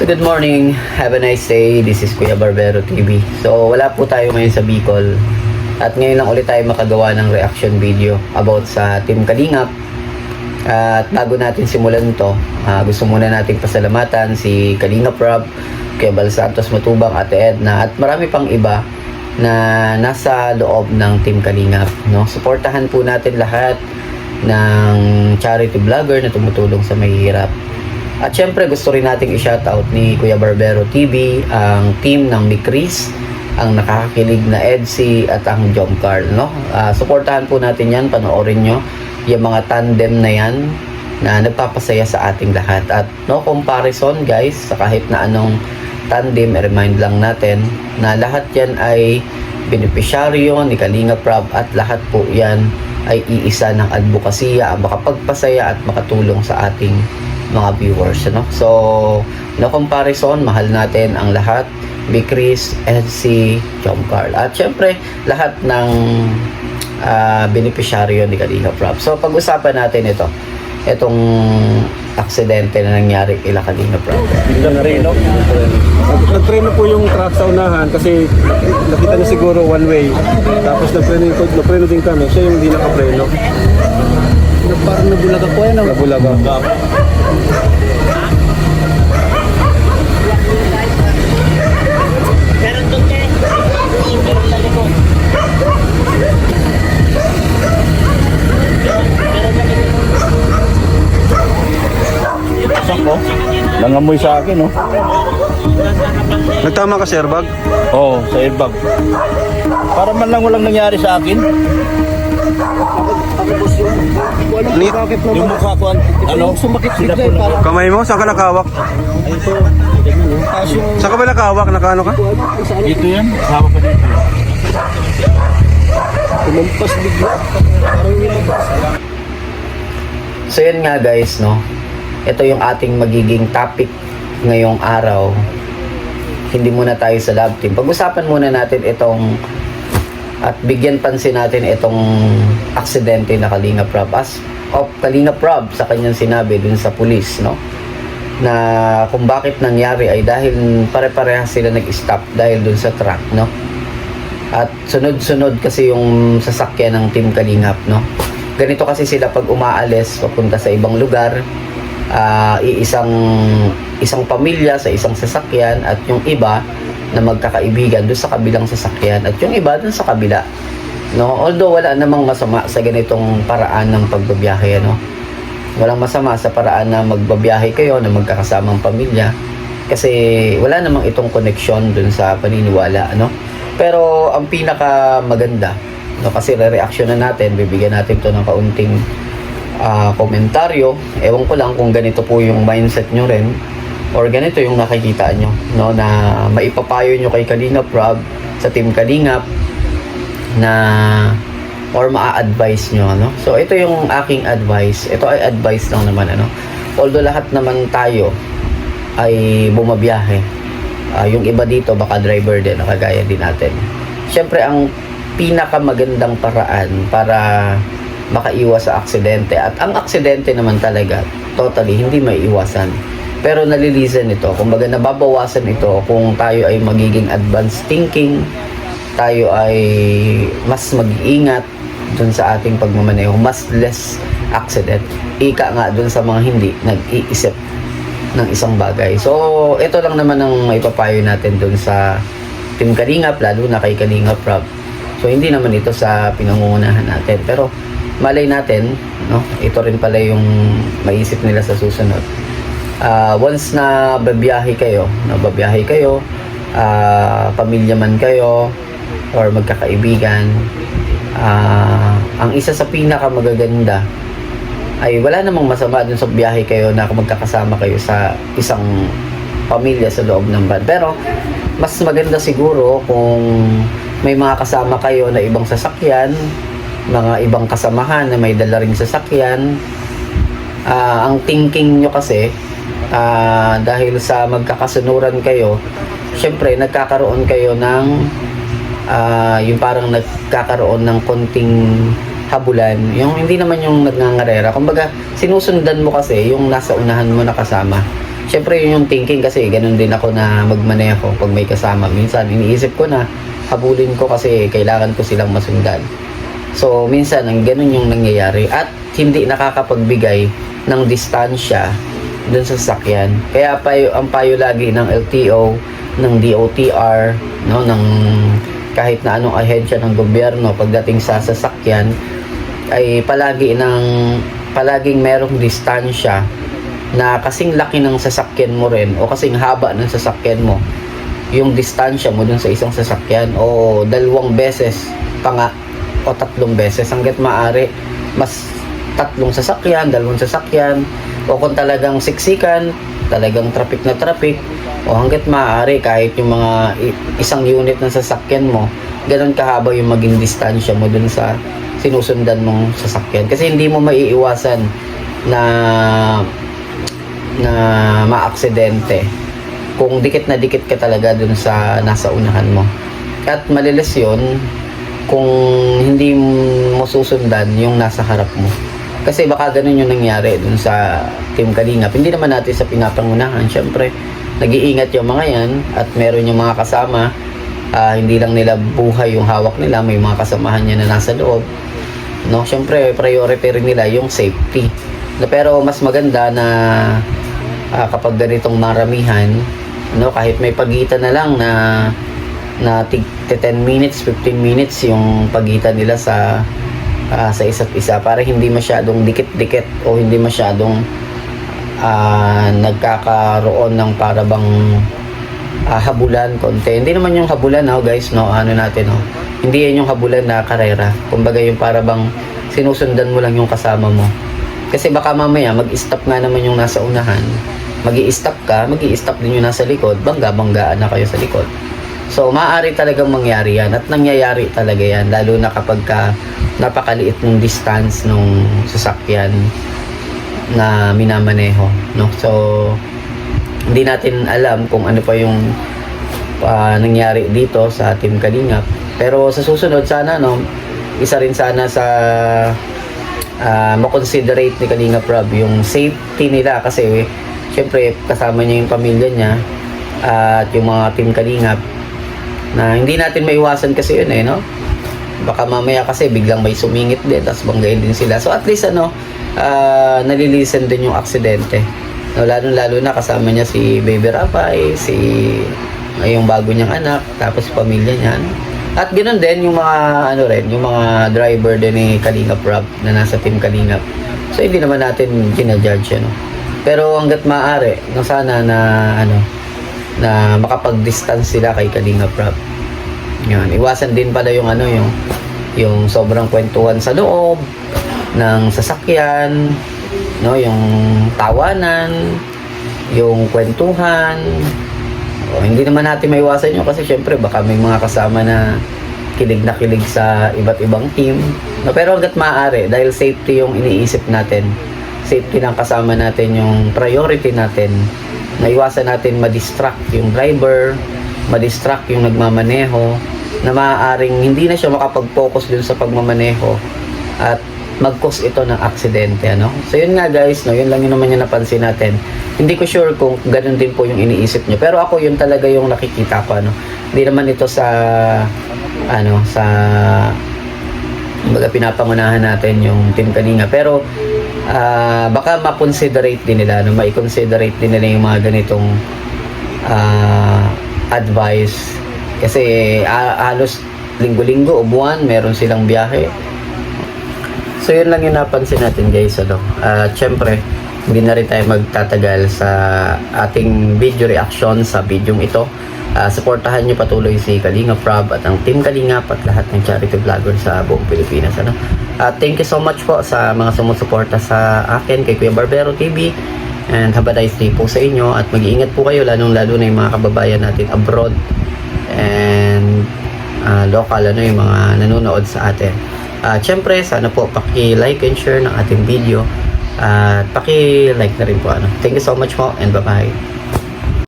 So good morning, have a nice day. This is Kuya Barbero TV. So wala po tayo ngayon sa Bicol. At ngayon lang ulit tayo makagawa ng reaction video about sa Team Kalingap. At bago natin simulan to, ah, gusto muna nating pasalamatan si Kalingap Rob, Kuya Bal Santos Matubang, Ate Edna, at marami pang iba na nasa loob ng Team Kalingap. No? Suportahan po natin lahat ng charity vlogger na tumutulong sa mahihirap. At syempre gusto rin nating i-shoutout ni Kuya Barbero TV, ang team ng Mikris, ang nakakakilig na Edsy at ang Jom Carl, no? Ah, suportahan po natin 'yan, panoorin nyo yung mga tandem na 'yan na nagpapasaya sa ating lahat. At no comparison guys sa kahit na anong tandem, i-remind lang natin na lahat 'yan ay benepisyaryo ni Kalinga Prab at lahat po 'yan ay iisa ng advokasya makapagpasaya at makatulong sa ating mga viewers ano so no comparison mahal natin ang lahat Big Chris, Edsy, John Carl at syempre lahat ng ah, benepisyaryo ni Kalinga Prab so pag-usapan natin ito itong aksidente na nangyari kila Kalinga Prab Nagpreno. Nagpreno po yung truck sa unahan kasi nakita niya siguro one way. Tapos nagpreno, yung- nagpreno din kami. Siya yung hindi nakapreno. Parang nabulag ako yan. Nabulaga. Sa? Nangamoy sa akin, oh. Nagtama ka, sir, bag? Oo, sa airbag. Para man lang walang nangyari sa akin. Nit. Yung mukha ko, ano? Sumakit bigla po eh, na- parang Kamay mo? Saan ka nakawak? taas yung Saan ka ba nakawak? Nakaano ka? Dito yan. Hawak ka dito. tumampas bigla. Parang lumabas. So yun nga guys, no. Ito yung ating magiging topic ngayong araw. Hindi muna tayo sa lab team. Pag-usapan muna natin itong at bigyan pansin natin itong aksidente na Kalinga Prab as of Kalinga Prab sa kanyang sinabi dun sa pulis, no. Na kung bakit nangyari ay dahil pare-parehas sila nag-stop dahil dun sa truck, no. At sunod-sunod kasi yung sasakyan ng Team Kalingap, no? Ganito kasi sila pag umaalis, papunta sa ibang lugar, ah, iisang isang pamilya sa isang sasakyan at yung iba na magkakaibigan doon sa kabilang sasakyan at yung iba doon sa kabila. No? Although wala namang masama sa ganitong paraan ng pagbabiyahe, no? Walang masama sa paraan na magbabiyahe kayo na magkakasamang pamilya kasi wala namang itong connection dun sa paniniwala, no? Pero ang pinaka maganda, no, kasi re-reaction na natin, bibigyan natin to ng kaunting ah, komentaryo. Ewan ko lang kung ganito po yung mindset nyo rin or ganito yung nakikita nyo, no, na maipapayo nyo kay Kalingap Rob sa Team Kalingap na or maa-advise nyo, ano? So, ito yung aking advice. Ito ay advice lang naman, ano? Although lahat naman tayo ay bumabiyahe. Ah, yung iba dito, baka driver din, nakagaya din natin. Siyempre, ang pinakamagandang paraan para makaiwas sa aksidente. At ang aksidente naman talaga, totally, hindi may iwasan. Pero nalilisan ito. Kumbaga, nababawasan ito kung tayo ay magiging advanced thinking, tayo ay mas mag-iingat dun sa ating pagmamaneho, mas less accident. Ika nga dun sa mga hindi nag-iisip ng isang bagay. So, ito lang naman ang maipapayo natin dun sa Team Kalingap, lalo na kay Kalingap Rob. So, hindi naman ito sa pinangungunahan natin. Pero, malay natin, no? ito rin pala yung maisip nila sa susunod. Ah, once na babiyahe kayo, na babiyahe kayo, ah, pamilya man kayo, or magkakaibigan, ah, ang isa sa pinaka magaganda ay wala namang masama dun sa biyahe kayo na magkakasama kayo sa isang pamilya sa loob ng van. Pero mas maganda siguro kung may mga kasama kayo na ibang sasakyan, mga ibang kasamahan na may dala ring sasakyan. Ah, ang thinking nyo kasi ah, dahil sa magkakasunuran kayo, syempre nagkakaroon kayo ng ah, yung parang nagkakaroon ng konting habulan. Yung hindi naman yung nagngangarera. Kumbaga, sinusundan mo kasi yung nasa unahan mo nakasama. syempre yun yung thinking kasi ganun din ako na magmaneho pag may kasama. Minsan iniisip ko na habulin ko kasi kailangan ko silang masundan. So minsan ang ganun yung nangyayari at hindi nakakapagbigay ng distansya dun sa sasakyan. Kaya payo, ang payo lagi ng LTO, ng DOTR, no, ng kahit na anong ahensya ng gobyerno pagdating sa sasakyan ay palagi ng palaging merong distansya na kasing laki ng sasakyan mo rin o kasing haba ng sasakyan mo yung distansya mo dun sa isang sasakyan o dalawang beses pa nga o tatlong beses hanggat maaari mas tatlong sasakyan, dalawang sasakyan o kung talagang siksikan talagang traffic na traffic o hanggat maaari kahit yung mga isang unit ng sasakyan mo ganun kahaba yung maging distansya mo dun sa sinusundan mong sasakyan. Kasi hindi mo maiiwasan na na maaksidente kung dikit na dikit ka talaga dun sa nasa unahan mo. At malilis yun kung hindi mo susundan yung nasa harap mo. Kasi baka ganun yung nangyari dun sa Team Kalingap. Hindi naman natin sa pinapangunahan. Syempre nag-iingat yung mga yan at meron yung mga kasama. Ah, hindi lang nila buhay yung hawak nila. May mga kasamahan niya na nasa loob. No syempre priority rin nila yung safety. No, pero mas maganda na ah, kapag ganitong maramihan no kahit may pagitan na lang na na tig 10 minutes 15 minutes yung pagitan nila sa ah, sa isa't isa para hindi masyadong dikit-dikit o hindi masyadong ah, nagkakaroon ng para bang ah, habulan konti. Hindi naman yung habulan no guys no ano natin no. Hindi yan yung habulan na karera. Kumbaga yung para bang sinusundan mo lang yung kasama mo. Kasi baka mamaya mag-stop nga naman yung nasa unahan. mag stop ka, mag stop din yung nasa likod, bangga-banggaan na kayo sa likod. So, maaari talagang mangyari yan at nangyayari talaga yan lalo na kapag ka napakaliit ng distance nung sasakyan na minamaneho, no? So, hindi natin alam kung ano pa yung ah, nangyari dito sa Team Kalingap. Pero sa susunod sana no, isa rin sana sa ah, makonsiderate ni Kalingap Rob yung safety nila kasi syempre kasama niya yung pamilya niya at yung mga Team Kalingap na hindi natin maiwasan kasi yun eh no? Baka mamaya kasi biglang may sumingit din tapos banggain din sila. So at least ano ah, nalilisen din yung aksidente. No, lalo lalo na kasama niya si Baby Rapay si yung bago niyang anak tapos pamilya niya no? at ganoon din yung mga ano rin yung mga driver din ni Kalingap Rob na nasa team Kalingap. So hindi naman natin ginajudge ano? Pero hanggat maaari no, sana na ano na makapag-distance sila kay Kalingap Rob yun, iwasan din pala yung ano yung yung sobrang kwentuhan sa loob ng sasakyan, no, yung tawanan, yung kwentuhan. O, hindi naman natin maiwasan yun kasi syempre baka may mga kasama na kilig na kilig sa iba't ibang team. No, pero hanggat maaari, dahil safety yung iniisip natin, safety ng kasama natin yung priority natin, naiwasan natin ma-distract yung driver, ma-distract yung nagmamaneho, na maaaring hindi na siya makapag-focus dun sa pagmamaneho at mag-cause ito ng aksidente ano. So yun nga guys, no, yun lang yun naman yung napansin natin. Hindi ko sure kung ganun din po yung iniisip niyo. Pero ako yun talaga yung nakikita ko ano. Hindi naman ito sa ano sa kumbaga pinapangunahan natin yung team kanina pero ah, baka ma-considerate din nila no? Ma-considerate din nila yung mga ganitong ah, advice. Kasi ah, halos linggo-linggo o buwan meron silang biyahe. So yun lang yung napansin natin guys ano? At syempre hindi na rin tayo magtatagal sa ating video reaction sa video ito Ah, supportahan nyo patuloy si Kalinga Prab at ang Team Kalingap at lahat ng charity vlogger sa buong Pilipinas. Ano? At thank you so much po sa mga sumusuporta sa akin kay Kuya Barbero TV. And have a nice day po sa inyo at mag-iingat po kayo lalong lalo na yung mga kababayan natin abroad and ah, local ano yung mga nanonood sa atin. At syempre sana po paki-like and share ng ating video at paki-like na rin po ano. Thank you so much po and bye-bye.